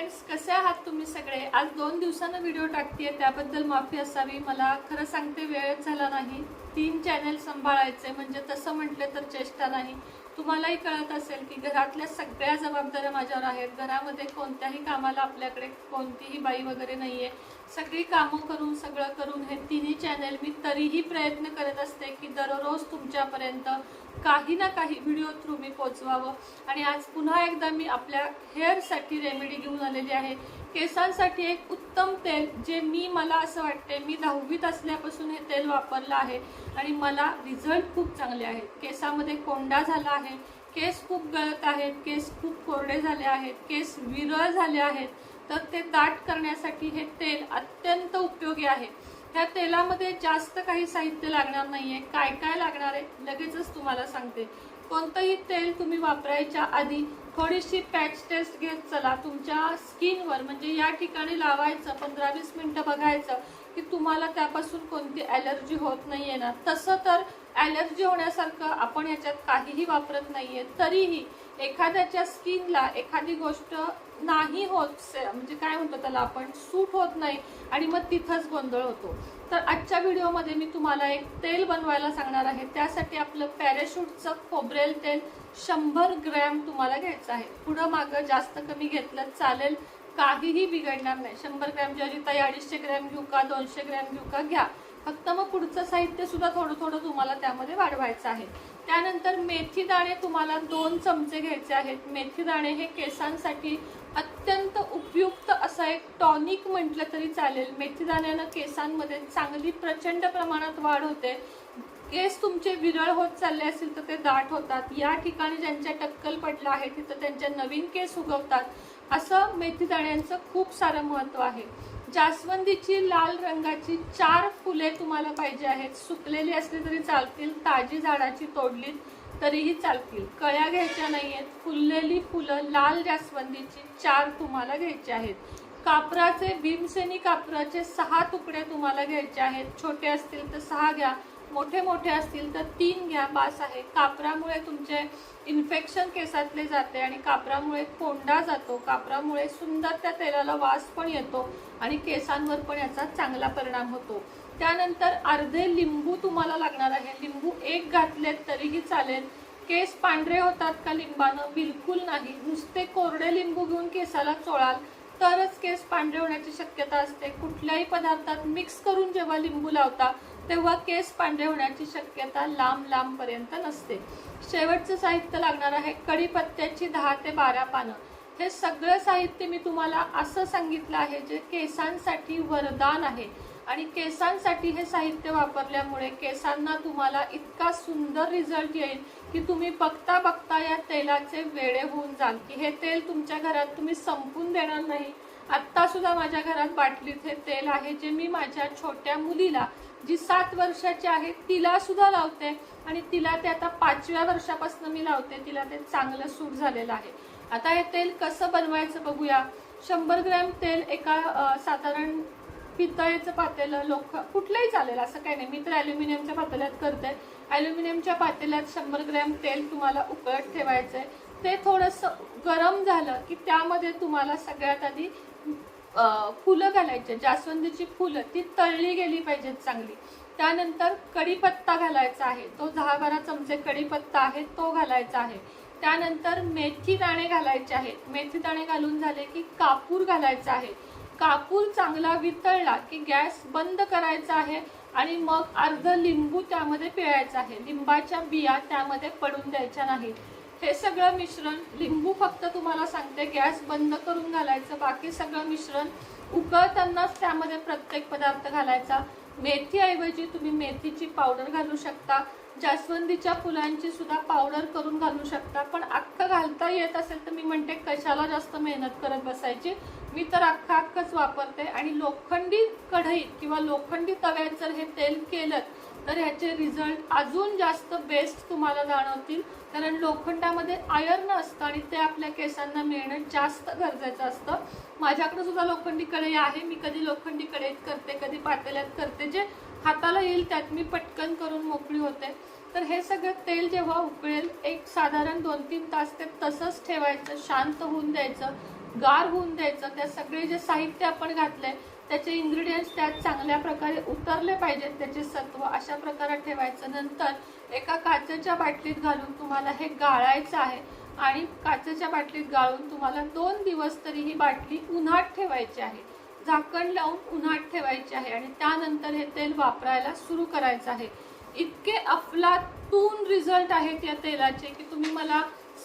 Friends कसे आहात तुम्ही सगळे? आज दोन दिवसानं व्हिडिओ टाकतेय त्याबद्दल माफी असावी. मला खरं सांगते वेळच झाला नाही. तीन चॅनल सांभाळायचे म्हणजे तसं म्हटलं तर चेष्टा नाही. तुम्हालाही कळत असेल की घरातल्या सगळ्या जबाबदाऱ्या माझ्यावर आहेत. घरामध्ये कोणत्याही कामाला आपल्याकडे कोणतीही बाई वगैरे नाहीये. सगळी कामं करून सगळं करून हे तिन्ही चॅनल मी तरीही प्रयत्न करत असते की दररोज तुमच्यापर्यंत काही ना काही व्हिडिओ थ्रू मी पोचवावं. आणि आज पुन्हा एकदा मी आपल्या हेअरसाठी रेमेडी घेऊन आलेली आहे. केसांसाठी एक उत्तम तेल जे मी मला असं वाटते मी दहावीत असल्यापासून हे तेल वापरलं आहे. आणि मला रिझल्ट खूप चांगले आहेत. केसामध्ये कोंडा झाला आहे केस खूप गळत आहेत केस खूप कोरडे झाले आहेत केस विरळ झाले आहेत. तर ते दाट करण्यासाठी हे तेल अत्यंत उपयोगी आहे. त्या तेलामध्ये जास्त काही साहित्य लागणार नाहीये. काय काय लागणार आहे लगेचच तुम्हाला सांगते. कोणतंही तेल तुम्ही वापरायच्या आधी थोडीशी पॅच टेस्ट घेत चला. तुमच्या स्किनवर म्हणजे या ठिकाणी लावायचं पंधरा वीस मिनटं बघायचं की तुम्हाला त्यापासून कोणती ॲलर्जी होत नाही आहे ना. तसं तर ॲलर्जी होण्यासारखं आपण याच्यात काहीही वापरत नाही आहे तरीही एखाद्याच्या स्किनला एखादी गोष्ट नाही होत से- म्हणजे काय म्हणतो त्याला आपण? सूट होत नाही आणि मग तिथंच गोंधळ होतो. तर आजच्या व्हिडिओमध्ये मी तुम्हाला एक तेल बनवायला सांगणार आहे. त्यासाठी आपलं पॅराशूटचं खोबरेल तेल शंभर ग्रॅम तुम्हाला घ्यायचं आहे. पुढं मागं जास्त कमी घेतलं चालेल काहीही बिघडणार नाही. शंभर ग्रॅम ज्याची ताई अडीचशे ग्रॅम घेऊ का दोनशे ग्रॅम घेऊ का घ्या. फक्त मग पुढचं साहित्य सुद्धा थोडं थोडं तुम्हाला त्यामध्ये वाढवायचं आहे. त्यानंतर मेथी दाणे तुम्हाला दोन चमचे घ्यायचे आहेत. मेथी दाणे हे केसांसाठी अत्यंत उपयुक्त असा एक टॉनिक म्हटलं तरी चालेल. मेथी दाण्यानं केसांमध्ये चांगली प्रचंड प्रमाणात वाढ होते. केस तुमचे विरळ होत चालले असतील तर ते दाट होतात. या ठिकाणी ज्यांच्या टक्कल पडलं आहे तिथं त्यांच्या नवीन केस उगवतात. असं मेथी दाण्यांचं खूप सारं महत्त्व आहे. जास्वंदीची लाल रंगाची चार फुले तुम्हाला पाहिजे आहेत. सुकलेली असली तरी चालतील. ताजी झाडाची तोडलीत. तरीही चालतील. कळ्या घ्यायच्या नाहीयेत. फुललेली फुलं लाल जास्वंदीची चार तुम्हाला घ्यायची आहेत. कापराचे भीमसेनी कापराचे सहा तुकडे तुम्हाला घ्यायचे आहेत. छोटे असतील तर सहा घ्या. मोठे मोठे असतील तर तीन घ्या बास आहे. कापरामुळे तुमचे इन्फेक्शन केसातले जाते आणि कापरामुळे कोंडा जातो. कापरामुळे सुंदर त्या तेलाला वास पण येतो आणि केसांवर पण याचा चांगला परिणाम होतो. त्यानंतर अर्धे लिंबू तुम्हाला लागणार आहे. लिंबू एक घातलेत तरीही चालेल. केस पांढरे होतात का लिंबानं? बिलकुल नाही. नुसते कोरडे लिंबू घेऊन केसाला चोळाल तरच केस पांढरे होण्याची शक्यता असते. कुठल्याही पदार्थात मिक्स करून जेव्हा लिंबू लावता तेव्हा केस पांढरे होण्याची शक्यता लांब लांब पर्यंत नसते. शेवटचं साहित्य लागणार आहे कढीपत्त्याची दहा ते बारा पानं. हे सगळं साहित्य मी तुम्हाला असं सांगितलं आहे जे केसांसाठी वरदान आहे. आणि केसांसाठी हे साहित्य वापरल्यामुळे केसांना तुम्हाला इतका सुंदर रिझल्ट येईल की तुम्ही बघता बघता या तेलाचे वेळे होऊन जाल. की हे तेल तुमच्या घरात तुम्ही संपून देणार नाही. आत्ता सुद्धा माझ्या घरात बाटलीत हे तेल आहे जे मी माझ्या छोट्या मुलीला जी सात वर्षाची आहे तिला सुद्धा लावते. आणि तिला ते आता पाचव्या वर्षापासून मी लावते. तिला ते चांगलं सूट झालेलं आहे. आता हे तेल कसं बनवायचं बघूया. शंभर ग्रॅम तेल एका साधारण पितळेचं पातेलं लोक कुठलंही चालेल असं काही नाही. मी तर ॲल्युमिनियमच्या पातेल्यात करते. ॲल्युमिनियमच्या पातेल्यात शंभर ग्रॅम तेल तुम्हाला उकळत आहे ते थोडंसं गरम झालं की त्यामध्ये तुम्हाला सगळ्यात आधी फुलं घालायचे जास्वंदीची फुलं ती तळली गेली पाहिजेत चांगली. त्यानंतर कढीपत्ता घालायचा आहे तो दहा बारा चमचे कढीपत्ता आहे तो घालायचा आहे. त्यानंतर मेथी दाणे घालायचे आहेत. मेथी दाणे घालून झाले की कापूर घालायचा आहे. कापूर चांगला वितळला की गॅस बंद करायचा आहे आणि मग अर्ध लिंबू त्यामध्ये पिळायचा आहे. लिंबाच्या बिया त्यामध्ये पडून द्यायच्या नाहीत. हे सगळं मिश्रण लिंबू फक्त तुम्हाला सांगते गॅस बंद करून घालायचं बाकी सगळं मिश्रण उकळतानाच त्यामध्ये प्रत्येक पदार्थ घालायचा. मेथीऐवजी तुम्ही मेथीची पावडर घालू शकता जास्वंदीच्या फुलांची सुद्धा पावडर करून घालू शकता. पण अख्खं घालता येत असेल तर मी म्हणते कशाला जास्त मेहनत करत बसायची? मी तर अख्खा अख्खंच वापरते आणि लोखंडी कढईत किंवा लोखंडी तव्यात जर हे तेल केलं तर ह्याचे रिझल्ट अजून जास्त बेस्ट तुम्हाला जाणवतील. कारण लोखंडामध्ये आयर्न असतं आणि ते आपल्या केसांना मिळणं जास्त गरजेचं असतं. माझ्याकडे सुद्धा लोखंडी कढई आहे. मी कधी लोखंडी कढईत करते कधी पातेल्यात करते. जे हाताला येईल त्यात मी पटकन करून मोकळी होते. तर हे सगळं तेल जेव्हा उकळेल एक साधारण दोन तीन तास ते तसंच ठेवायचं शांत होऊन द्यायचं. गार होऊन द्यायचं. त्या सगळे जे साहित्य आपण घातलंय त्याचे इन्ग्रेडियंट्स त्यात चांगल्या प्रकारे उतरले पाहिजेत. त्याचे सत्व अशा प्रकारे ठेवायचं. नंतर एका काचेच्या बाटलीत घालून तुम्हाला हे गाळायचं आहे आणि काचेच्या बाटलीत गाळून तुम्हाला दोन दिवस तरी ही बाटली उन्हात ठेवायची आहे. झाकण लावून उन्हात ठेवायची आहे आणि त्यानंतर हे तेल वापरायला सुरू करायचं आहे. इतके अफलातून रिझल्ट आहेत या तेलाचे की तुम्ही मला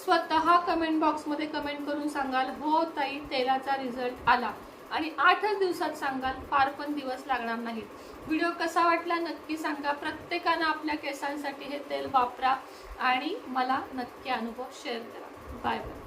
स्वतः कमेंट बॉक्समध्ये कमेंट करून सांगाल हो ताई तेलाचा रिझल्ट आला. आणि आठच दिवसात सांगाल फार पण दिवस लागणार नाहीत. व्हिडिओ कसा वाटला नक्की सांगा. प्रत्येकानं आपल्या केसांसाठी हे तेल वापरा आणि मला नक्की अनुभव शेअर करा. Bye bye